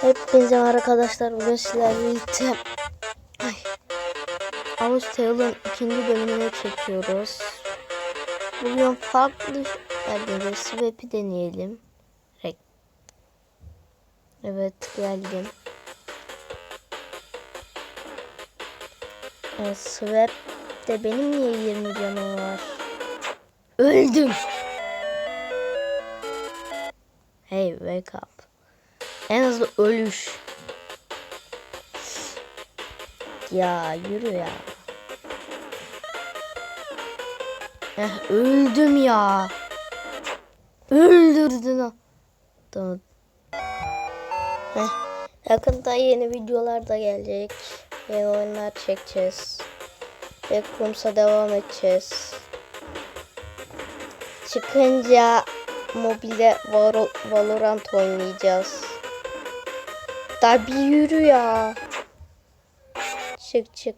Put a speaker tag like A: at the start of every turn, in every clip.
A: Hepinize arkadaşlar. Bugün sizlerle birlikte Ay. Avuz Tale'ın ikinci bölümünü çekiyoruz. Bugün farklı yerlere Swap'i deneyelim. Evet geldim. Evet, Swap de benim niye 20 canım var? Öldüm. Hey wake up. En hızlı ölüş. Ya yürü ya. Eh, öldüm ya. Öldürdün o. Tamam. Heh, yakında yeni videolar da gelecek. Yeni oyunlar çekeceğiz. Backrooms'a devam edeceğiz. Çıkınca mobilde Valo- Valorant oynayacağız. Tabi yürü ya. Çık çık.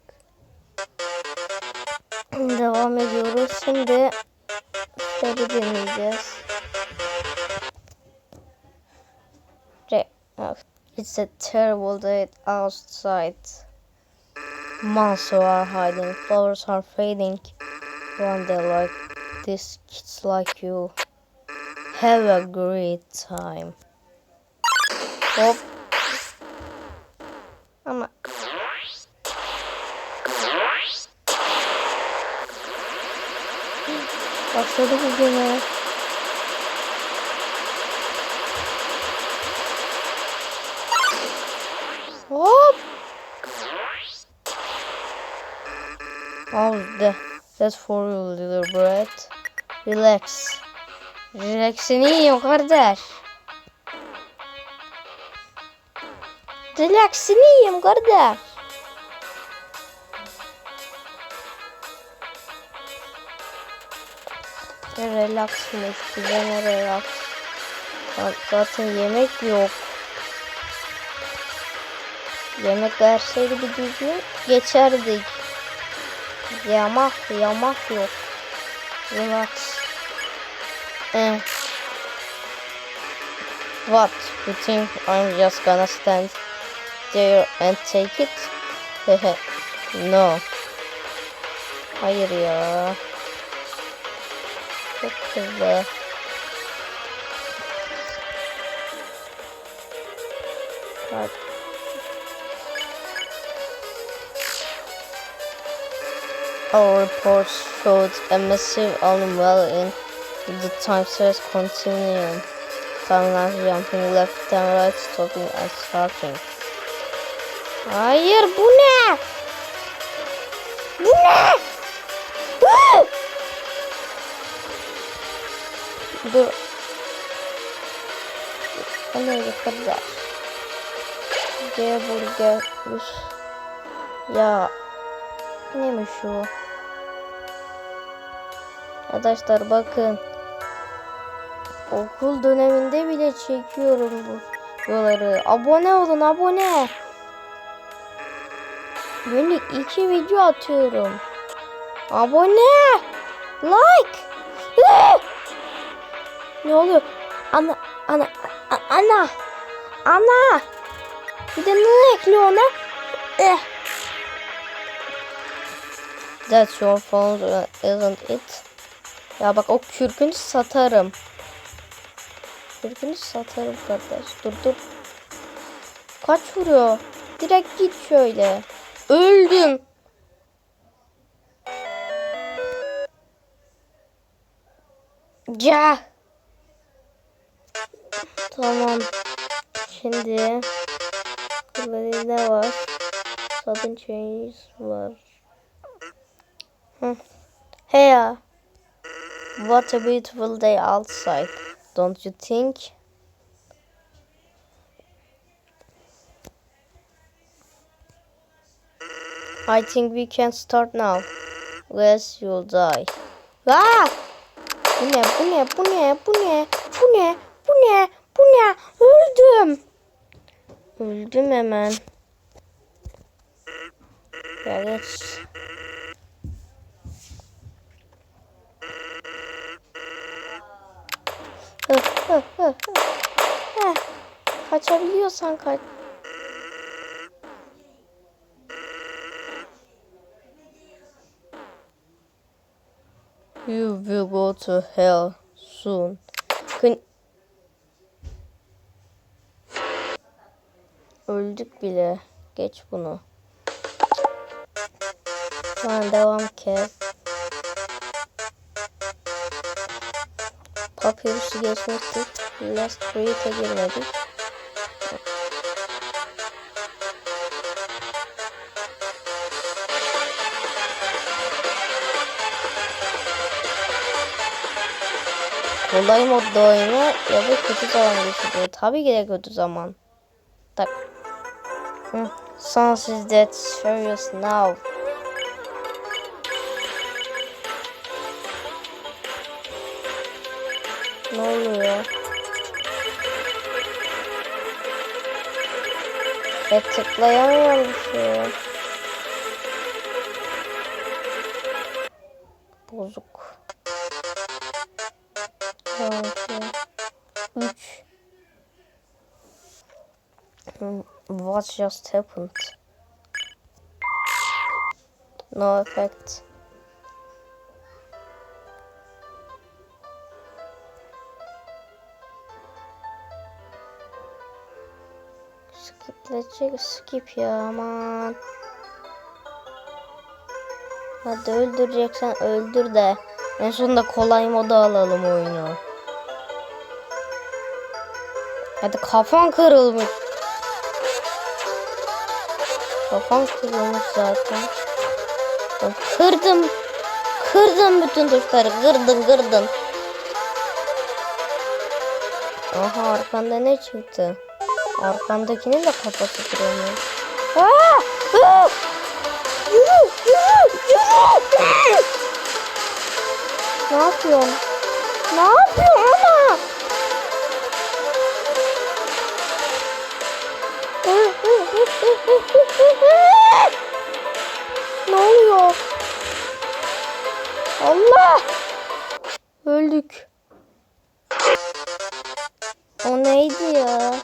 A: Devam ediyoruz. Şimdi seri deneyeceğiz. It's a terrible day outside. Monsters are hiding, flowers are fading. One day like this, kids like you. Have a great time. Hop. Ama Başladı bu gene. Hop. How's That's for you little bread. Relax. Relaxini yiyeyim kardeş. Relaxini yiyeyim kardeş. Relax mı? Ne relax? Zaten yemek yok. Yemek verseydi bir düzgün geçerdik. Yamak yamak yok. Relax. Eh. What? You think I'm just gonna stand there and take it? No. Hayır ya. Çok hızlı. Our reports showed a massive unwell in the time series continuum. Timelines jumping left and right, stopping and starting. Hayır bu ne? Bu ne? Bu! Dur. Nereye kadar? Burger. Üf. Ya. Neymiş o? Arkadaşlar bakın. Okul döneminde bile çekiyorum bu videoları. Abone olun abone. Günlük iki video atıyorum. Abone. Like. Ne oluyor? Ana ana ana ana. Bir de ne ekliyor ona? That's your phone isn't it? Ya bak o kürkünü satarım. Kürkünü satarım kardeş. Dur dur. Kaç vuruyor? Direkt git şöyle. Öldüm. Ya. Tamam. Şimdi burada ne var? Sudden change var. Hey ya. What a beautiful day outside. Don't you think? I think we can start now. Yes, you'll die. Ah! Bu ne? Bu ne? Bu ne? Bu ne? Bu ne? Bu ne? Bu ne? Öldüm. Öldüm hemen. Ya geç. Kaçabiliyorsan kaç. You will go to hell soon. Kın... Öldük bile. Geç bunu. Tamam devam kes. Papyrus'u geçmiştik. Last Breath'e girmedik. Kolay modda oyna ya da kötü zaman geçiriyor. Tabii ki de kötü zaman. Tak. Hı. Sans is that serious now. Ne oluyor? E tıklayamıyorum bir 3 What just happened? No effect. Skiplecek skip ya aman. Hadi öldüreceksen öldür de. En sonunda kolay moda alalım oyunu. Hadi kafan kırılmış. Kafam kırılmış zaten. Kırdım. Kırdım bütün tuşları. Kırdın kırdın. Aha arkanda ne çıktı? Arkandakinin de kafası kırılmış. Aa! Aa! Yürü! Yürü! Yürü! Ne yapıyorsun? Ne yapıyorsun ama? Ne oluyor? Allah! Öldük. O neydi ya?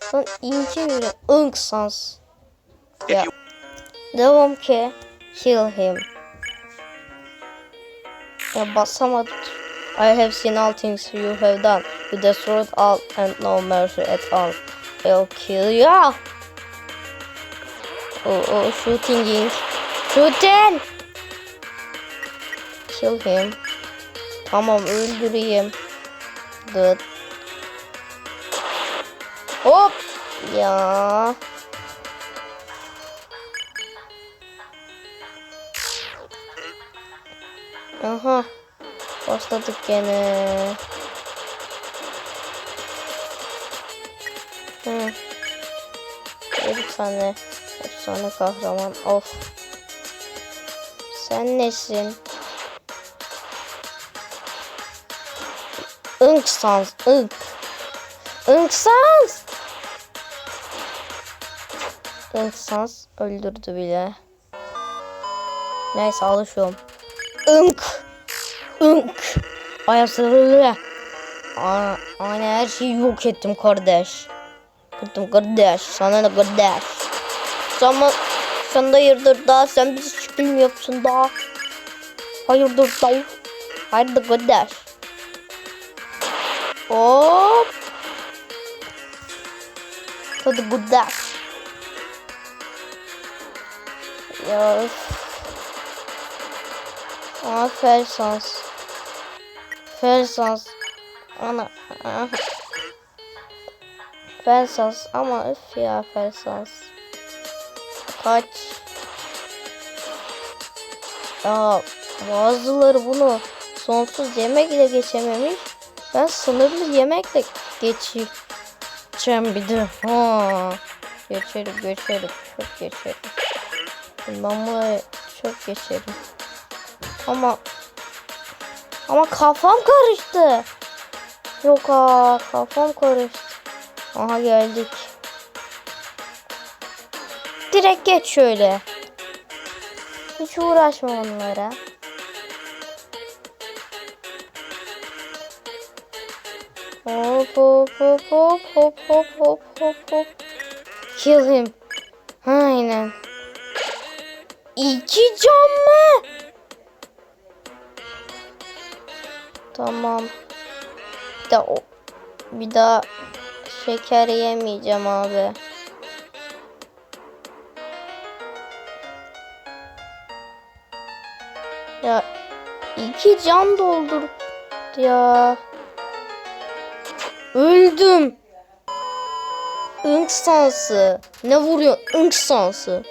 A: Son ince bir ınk sans. Ya. Devam ki. Kill him. Ya basamadım. I have seen all things you have done. You destroyed all and no mercy at all. I'll kill you. Oh, oh, shooting. Shooting. Kill him. Tamam öldüreyim. Dıt. Hop. Ya. Aha. Başladık gene. Hı. Bir tane efsane kahraman. Of. Sen nesin? Ink sans. Ink. Ink sans. Ink sans öldürdü bile. Neyse alışıyorum. Ink. Ink. Ayasını Ana, ana her şeyi yok ettim kardeş. Kırdım kardeş. Sana ne kardeş. Zaman sen de hayırdır daha sen bizi hiç bilmiyorsun daha. Hayırdır daha. Hayırdır kardeş. Hop. Hadi kardeş. Ya. Aa Fersans. Fersans. Ana. Fersans ama öf ya Fersans. Kaç. Ya bazıları bunu sonsuz yemek ile geçememiş. Ben sınırlı yemekle geçeceğim bir de. Ha. Geçerim geçerim. Çok geçerim. Ben burayı çok geçerim. Ama ama kafam karıştı. Yok ha kafam karıştı. Aha geldik. Direkt geç şöyle. Hiç uğraşma onlara. Hop hop hop hop hop hop hop hop hop. Kill him. Aynen. İki can mı? Tamam. Bir daha bir daha şeker yemeyeceğim abi. Ya iki can doldur ya. Öldüm. Ink sansı. Ne vuruyor? Ink sansı.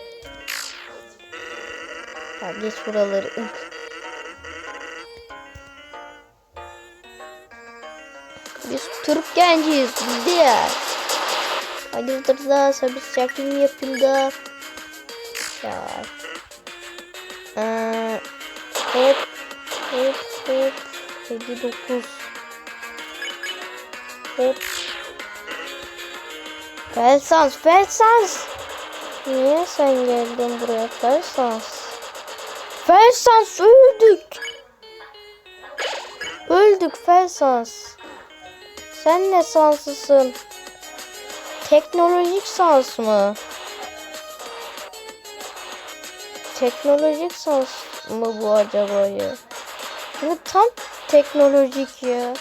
A: Ya geç buraları ink. Biz Türk genciyiz. Ya. Hayırdır da sabit çekim yapayım da. Ya. Ee, hop hop hop. 59. Hop. Felsans, Felsans. Niye sen geldin buraya Felsans? Felsans öldük. Öldük Felsans. Sen ne sansısın? Teknolojik sans mı? Teknolojik sans mı bu acaba ya? Bu tam teknolojik ya.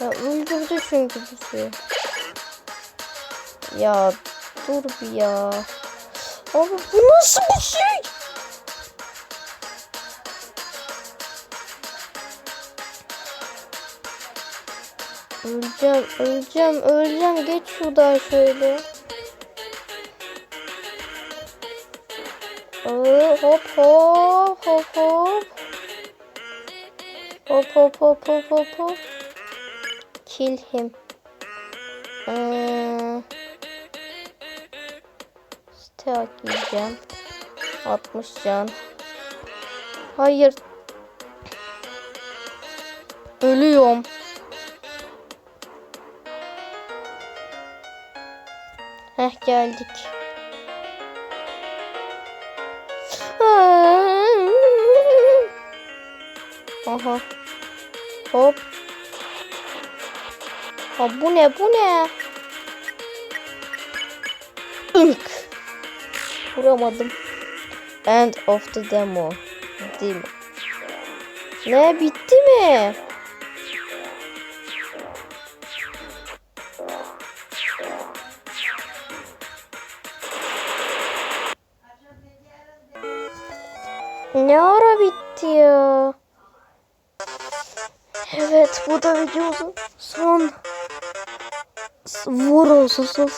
A: Ya öldürdü çünkü bizi. Ya dur bir ya. Abi bu nasıl bir şey? Öleceğim, öleceğim, öleceğim. Geç şuradan şöyle. Hop hop hop hop. Hop hop hop hop hop hop. Kill him. Stack yiyeceğim. 60 can. Hayır. Ölüyorum. Heh geldik. Aha. Hop. Ha bu ne bu ne? Ink. Vuramadım. End of the demo. Değil mi? Ne bitti mi? Ne ara bitti ya? Evet bu da videomuzun son vur olsun son.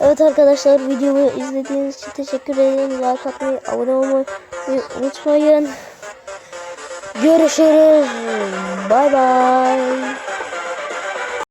A: Evet arkadaşlar videomu izlediğiniz için teşekkür ederim. Like atmayı, abone olmayı unutmayın. Görüşürüz. Bay bay.